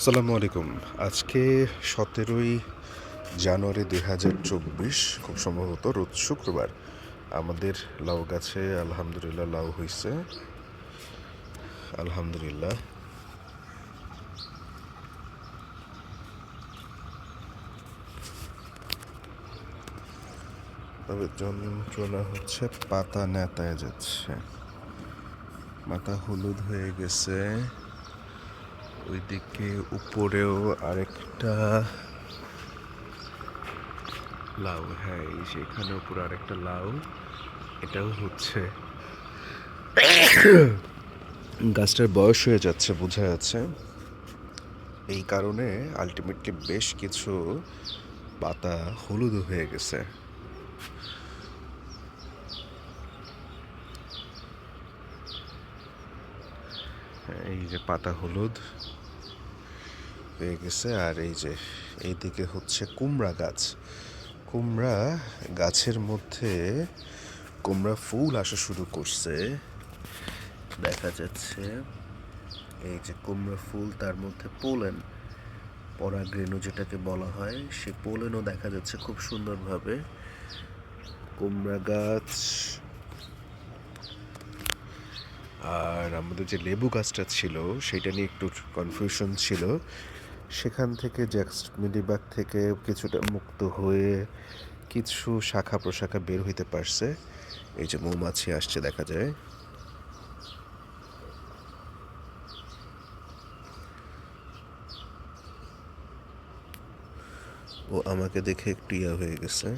আসসালামু আলাইকুম। আজকে সতেরোই জানুয়ারি দুই হাজার চব্বিশ, খুব সম্ভবত রোজ শুক্রবার, আমাদের লাউ গাছে আলহামদুলিল্লাহ লাউ হয়েছে আলহামদুলিল্লাহ। তবে যন্ত্রণা হচ্ছে, পাতা নেতায় যাচ্ছে। মাথা হলুদ হয়ে গেছে। ওইদিকে উপরেও আরেকটা লাউ হ্যাঁ এই সেখানে উপরে আরেকটা লাউ। এটাও হচ্ছে গাছটার বয়স হয়ে যাচ্ছে, বোঝা যাচ্ছে। এই কারণে আলটিমেটলি বেশ কিছু পাতা হলুদ হয়ে গেছে। এই যে পাতা হলুদ হয়ে গেছে, আর এই যে এইদিকে হচ্ছে কুমড়া গাছ। কুমড়া গাছের মধ্যে কুমড়া ফুল আসা শুরু করছে। দেখা যাচ্ছে এই যে কুমড়া ফুল তার মধ্যে পোলেন পরাগরেণু যেটাকে বলা হয়, সে পোলেনও দেখা যাচ্ছে খুব সুন্দরভাবে। কুমড়া গাছ আর আমাদের যে লেবু গাছটা ছিল সেটা নিয়ে একটু কনফিউশন ছিল। সেখান থেকে জ্যাক্স মিলিবাগ থেকে কিছুটা মুক্ত হয়ে কিছু শাখা প্রশাখা বের হইতে পারছে। এই যে মৌমাছি আসছে, দেখা যায়। ও আমাকে দেখে একটু ইয়া হয়ে গেছে।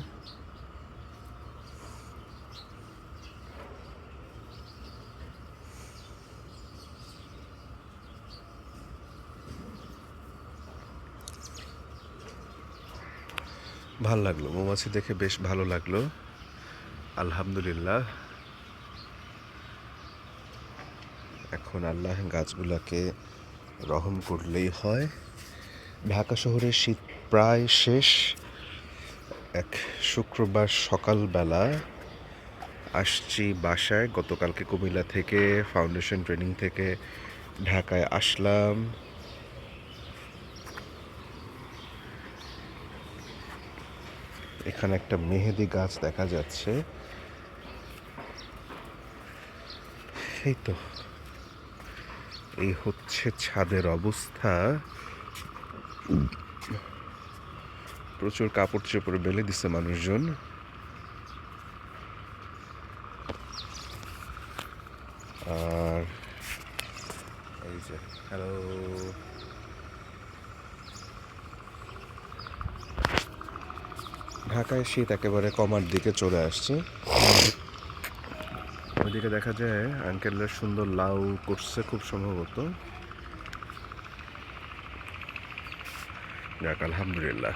ভালো লাগল। মৌমাছি দেখে বেশ ভালো লাগল। আলহামদুলিল্লাহ। এখন আল্লাহ গাছগুলাকে রহম করলেই হয়। ঢাকা শহরের শীত প্রায় শেষ। এক শুক্রবার সকালবেলা আসছি বাসায়। গতকালকে কুমিল্লা থেকে ফাউন্ডেশন ট্রেনিং থেকে ঢাকায় আসলাম। এখানে একটা মেহেদি গাছ দেখা যাচ্ছে। এই তো, এই হচ্ছে ছাদের অবস্থা। প্রচুর কাপড় চোপড় বেলে দিছে মানুষজন। আর এই যে হ্যালো ঢাকায় শীত একেবারে কমার দিকে চলে আসছে। ওইদিকে দেখা যায় আঙ্কেলের সুন্দর লাউ করছে খুব সম্ভবত। যাক, আলহামদুলিল্লাহ।